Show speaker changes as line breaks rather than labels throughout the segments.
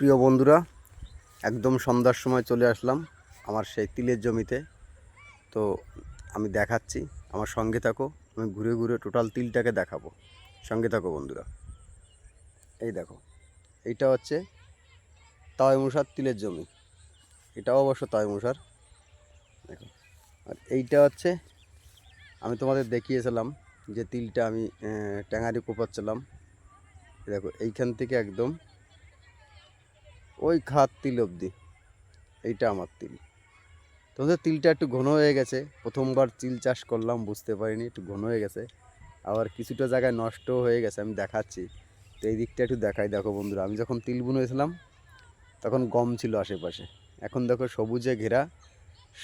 প্রিয় বন্ধুরা, একদম সন্ধ্যার সময় চলে আসলাম আমার সেই তিলের জমিতে। তো আমি দেখাচ্ছি, আমার সঙ্গে থাকো, আমি ঘুরে ঘুরে টোটাল তিলটাকে দেখাবো। সঙ্গে থাকো বন্ধুরা। এই দেখো, এইটা হচ্ছে তাওয়াইমশার তিলের জমি। এটাও অবশ্য তাওয়াইমশার দেখো, আর এইটা হচ্ছে, আমি তোমাদের দেখিয়েছিলাম যে তিলটা আমি ট্যাঙারি কোপাচ্ছিলাম। দেখো, এইখান থেকে একদম ওই খাত তিল অবধি। এইটা আমার তিল। তোমাদের তিলটা একটু ঘন হয়ে গেছে। প্রথমবার তিল চাষ করলাম, বুঝতে পারিনি, একটু ঘন হয়ে গেছে। আবার কিছুটা জায়গায় নষ্টও হয়ে গেছে, আমি দেখাচ্ছি। তো এই দিকটা একটু দেখাই, দেখো বন্ধুরা। আমি যখন তিল বুনেছিলাম, তখন গম ছিল আশেপাশে। এখন দেখো সবুজে ঘেরা,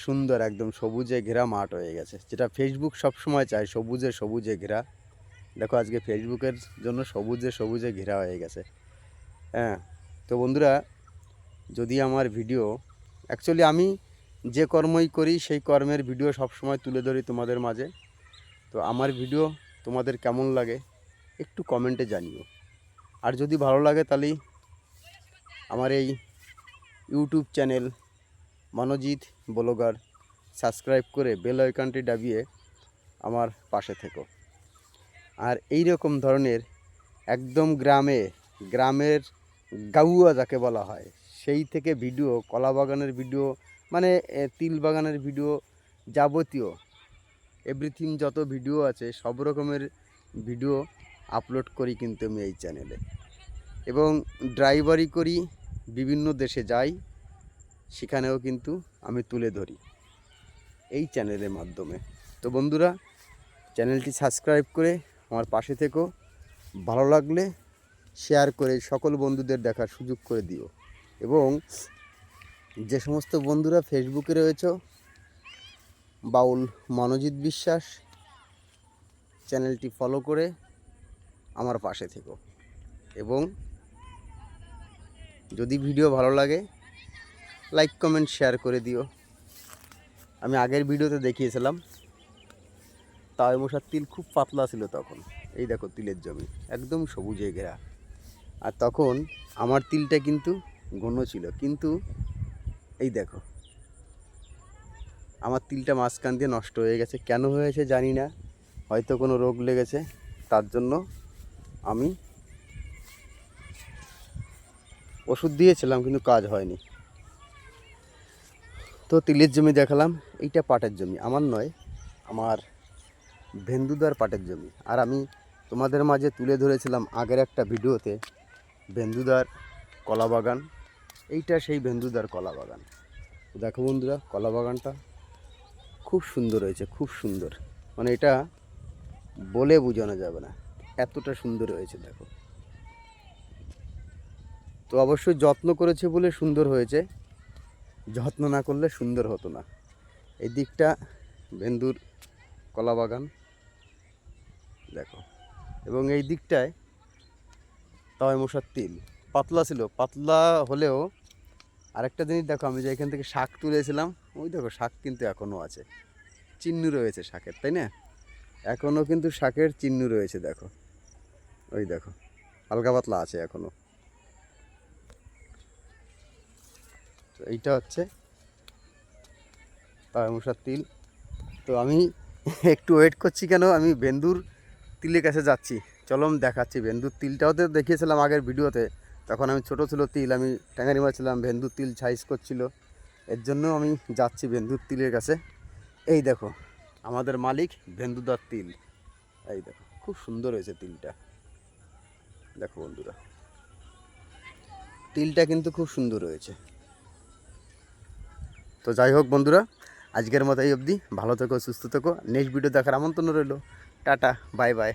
সুন্দর একদম সবুজে ঘেরা মাঠ হয়ে গেছে। যেটা ফেসবুক সবসময় চায়, সবুজে সবুজে ঘেরা। দেখো আজকে ফেসবুকের জন্য সবুজে সবুজে ঘেরা হয়ে গেছে। হ্যাঁ তো বন্ধুরা যদি আমার ভিডিও অ্যাকচুয়ালি আমি যে কর্মই করি, সেই কর্মের ভিডিও সবসময় তুলে ধরি তোমাদের মাঝে। তো আমার ভিডিও তোমাদের কেমন লাগে, একটু কমেন্টে জানিও। আর যদি ভালো লাগে তাহলেই আমার এই YouTube channel Monojit blogger subscribe করে বেল আইকনটি দাবিয়ে আমার পাশে থেকো। আর এই রকম ধরনের একদম গ্রামে, গ্রামের গাউয়া যাকে বলা হয় সেই থেকে ভিডিও, কলা বাগানের ভিডিও মানে তিল বাগানের ভিডিও যাবতীয়। এভরিথিং যত ভিডিও আছে, সব রকমের ভিডিও আপলোড করি কিন্তু আমি এই চ্যানেলে এবং ড্রাইভারি করি, বিভিন্ন দেশে যাই, সেখানেও কিন্তু আমি তুলে ধরি এই চ্যানেলের মাধ্যমে। তো বন্ধুরা চ্যানেলটি সাবস্ক্রাইব করে আমার পাশে থেকো। ভালো লাগলে শেয়ার করে সকল বন্ধুদের দেখার সুযোগ করে দিও। এবং যে সমস্ত বন্ধুরা ফেসবুকে রয়েছ, বাউল মনোজিৎ বিশ্বাস, চ্যানেলটি ফলো করে আমার পাশে থেকো। এবং যদি ভিডিও ভালো লাগে লাইক কমেন্ট শেয়ার করে দিও। আমি আগের ভিডিওতে দেখিয়েছিলাম তাওই মশার তিল খুব পাতলা ছিল তখন। এই দেখো তিলের জমি, একদম সবুজে ঘেরা। আর তখন আমার তিলটা কিন্তু ঘন ছিল। কিন্তু এই দেখো, আমার তিলটা মাঝখান দিয়ে নষ্ট হয়ে গেছে। কেন হয়েছে জানি না, হয়তো কোনো রোগ লেগেছে, তার জন্য আমি ওষুধ দিয়েছিলাম, কিন্তু কাজ হয়নি। তো তিলের জমি দেখালাম, এইটা পাটের জমি। আমার নয়, আমার ভেন্দুদার পাটের জমি। আর আমি তোমাদের মাঝে তুলে ধরেছিলাম আগের একটা ভিডিওতে, ভেন্দুদার কলা বাগান এইটা সেই ভেন্দুদার কলা বাগান। দেখো বন্ধুরা, কলা বাগানটা খুব সুন্দর হয়েছে, খুব সুন্দর। মানে এটা বলে বোঝানো যাবে না, এতটা সুন্দর হয়েছে, দেখো। তো অবশ্যই যত্ন করেছে বলে সুন্দর হয়েছে, যত্ন না করলে সুন্দর হতো না। এই দিকটা ভেন্দুর কলা বাগান, দেখো। এবং এই দিকটায় তাওয়াই মশার তিল। পাতলা ছিল, পাতলা হলেও আরেকটা জিনিস দেখো, আমি যে এখান থেকে শাক তুলেছিলাম, ওই দেখো শাক কিন্তু এখনও আছে। চিহ্ন রয়েছে শাকের, তাই না? এখনও কিন্তু শাকের চিহ্ন রয়েছে, দেখো। ওই দেখো, হালকা পাতলা আছে এখনও তো এইটা হচ্ছে তাওয়াই মশার তিল। তো আমি একটু ওয়েট করছি কেন? আমি বেন্দুর তিলের কাছে যাচ্ছি। চলো, আমি দেখাচ্ছি। বেন্দুর তিলটাও তো দেখিয়েছিলাম আগের ভিডিওতে তখন আমি ছোট ছিল তিল, আমি ট্যাঙারি মারছিলাম ভেন্দুর তিল সাইজ করছিল। এর জন্য আমি যাচ্ছি ভেন্দুর তিলের কাছে। এই দেখো, আমাদের মালিক ভেন্দুদার তিল। এই দেখো, খুব সুন্দর হয়েছে তিলটা। দেখো বন্ধুরা, তিলটা কিন্তু খুব সুন্দর হয়েছে। তো যাই হোক বন্ধুরা, আজকের মতো এই অবধি। ভালো থেকো, সুস্থ থেকো। নেক্সট ভিডিও দেখার আমন্ত্রণ রইল। Tata bye bye